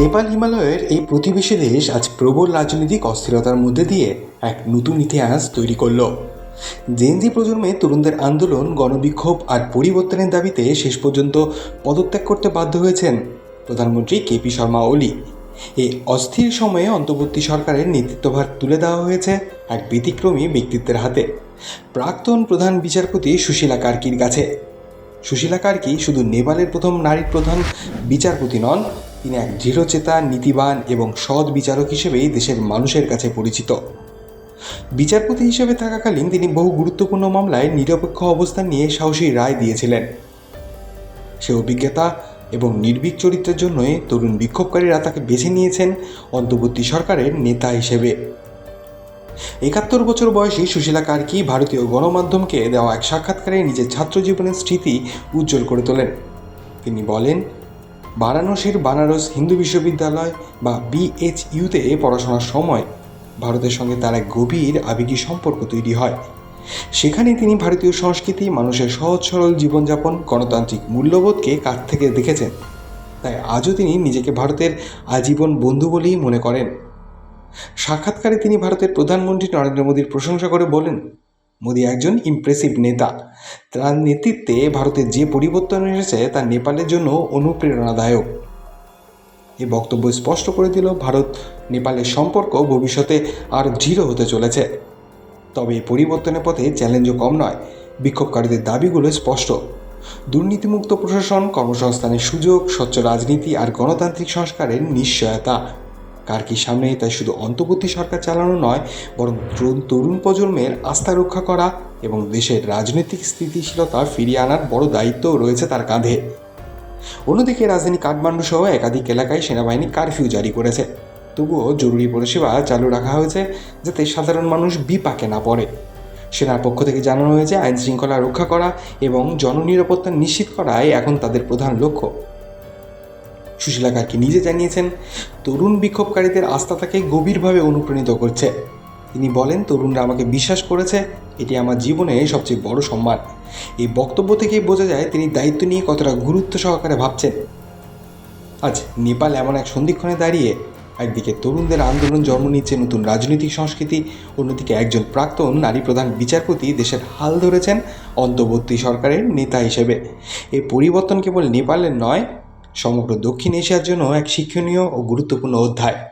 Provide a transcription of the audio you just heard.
নেপাল হিমালয়ের এই প্রতিবেশী দেশ আজ প্রবল রাজনৈতিক অস্থিরতার মধ্যে দিয়ে এক নতুন ইতিহাস তৈরি করল। জেনজি প্রজন্মে তরুণদের আন্দোলন, গণবিক্ষোভ আর পরিবর্তনের দাবিতে শেষ পর্যন্ত পদত্যাগ করতে বাধ্য হয়েছেন প্রধানমন্ত্রী কেপি শর্মা ওলি এই অস্থির সময়ে অন্তর্বর্তী সরকারের নেতৃত্বভার তুলে দেওয়া হয়েছে এক ব্যতিক্রমী ব্যক্তিত্বের হাতে। প্রাক্তন প্রধান বিচারপতি সুশীলা কার্কির কাছে। সুশীলা কার্কি শুধু নেপালের প্রথম নারী প্রধান বিচারপতি নন তিনি এক দৃঢ়চেতা নীতিবান এবং সৎ বিচারক হিসেবেই দেশের মানুষের কাছে পরিচিত। বিচারপতি হিসেবে থাকাকালীন তিনি বহু গুরুত্বপূর্ণ মামলায় নিরপেক্ষ অবস্থান নিয়ে সাহসী রায় দিয়েছিলেন। সে অভিজ্ঞতা এবং নির্ভীক চরিত্রের জন্যই তরুণ বিক্ষোভকারীরা তাকে বেছে নিয়েছেন অন্তর্বর্তী সরকারের নেতা হিসেবে। একাত্তর বছর বয়সী সুশীলা কার্কি ভারতীয় গণমাধ্যমকে দেওয়া এক সাক্ষাৎকারে নিজের ছাত্র জীবনের স্মৃতি উজ্জ্বল করে তোলেন। তিনি বলেন বারাণসীর বানারস হিন্দু বিশ্ববিদ্যালয় বা বিএইচইউতে পড়াশোনার সময় ভারতের সঙ্গে তার এক গভীর আবেগী সম্পর্ক তৈরি হয়। সেখানে তিনি ভারতীয় সংস্কৃতি, মানুষের সহজ সরল জীবনযাপন, গণতান্ত্রিক মূল্যবোধকে কাছ থেকে দেখেছেন। তাই আজও তিনি নিজেকে ভারতের আজীবন বন্ধু বলেই মনে করেন। সাক্ষাৎকারে তিনি ভারতের প্রধানমন্ত্রী নরেন্দ্র মোদীর প্রশংসা করে বলেন মোদী একজন ইমপ্রেসিভ নেতা। তার নেতৃত্বে ভারতের যে পরিবর্তন এসেছে তা নেপালের জন্য অনুপ্রেরণাদায়ক। এই বক্তব্য স্পষ্ট করে দিল ভারত, নেপালের সম্পর্ক ভবিষ্যতে আর দৃঢ় হতে চলেছে। তবে এই পরিবর্তনের পথে চ্যালেঞ্জও কম নয়, বিক্ষোভকারীদের দাবিগুলো স্পষ্ট। দুর্নীতিমুক্ত প্রশাসন, কর্মসংস্থানের সুযোগ, স্বচ্ছ রাজনীতি আর গণতান্ত্রিক সংস্কারের নিশ্চয়তা। কার্কির সামনে? তাই শুধু অন্তর্বর্তী সরকার চালানো নয়, বরং তরুণ- প্রজন্মের আস্থা রক্ষা করা এবং দেশের রাজনৈতিক স্থিতিশীলতা ফিরিয়ে আনার বড় দায়িত্বও রয়েছে তার কাঁধে। অন্যদিকে রাজধানী কাঠমান্ডু সহ একাধিক এলাকায় সেনাবাহিনী কারফিউ জারি করেছে। তবুও জরুরি পরিষেবা চালু রাখা হয়েছে যাতে সাধারণ মানুষ বিপাকে না পড়ে। সেনার পক্ষ থেকে জানানো হয়েছে আইন শৃঙ্খলা রক্ষা করা এবং জননিরাপত্তা নিশ্চিত করাই এখন তাদের প্রধান লক্ষ্য। সুশীলা কার্কি নিজে জানিয়েছেন, তরুণ বিক্ষোভকারীদের আস্থা তাকে গভীরভাবে অনুপ্রাণিত করছে। তিনি বলেন, তরুণরা আমাকে বিশ্বাস করেছে, এটি আমার জীবনে সবচেয়ে বড় সম্মান। এই বক্তব্য থেকেই বোঝা যায়, তিনি দায়িত্ব নিয়ে কতটা গুরুত্ব সহকারে ভাবছেন। আজ নেপাল এমন এক সন্ধিক্ষণে দাঁড়িয়ে একদিকে তরুণদের আন্দোলন জন্ম নিচ্ছে নতুন রাজনৈতিক সংস্কৃতি, অন্যদিকে একজন প্রাক্তন নারী প্রধান বিচারপতি দেশের হাল ধরেছেন অন্তর্বর্তী সরকারের নেতা হিসেবে। এই পরিবর্তন কেবল নেপালের নয় সমগ্র দক্ষিণ এশিয়ার জন্য এক শিক্ষণীয় ও গুরুত্বপূর্ণ অধ্যায়।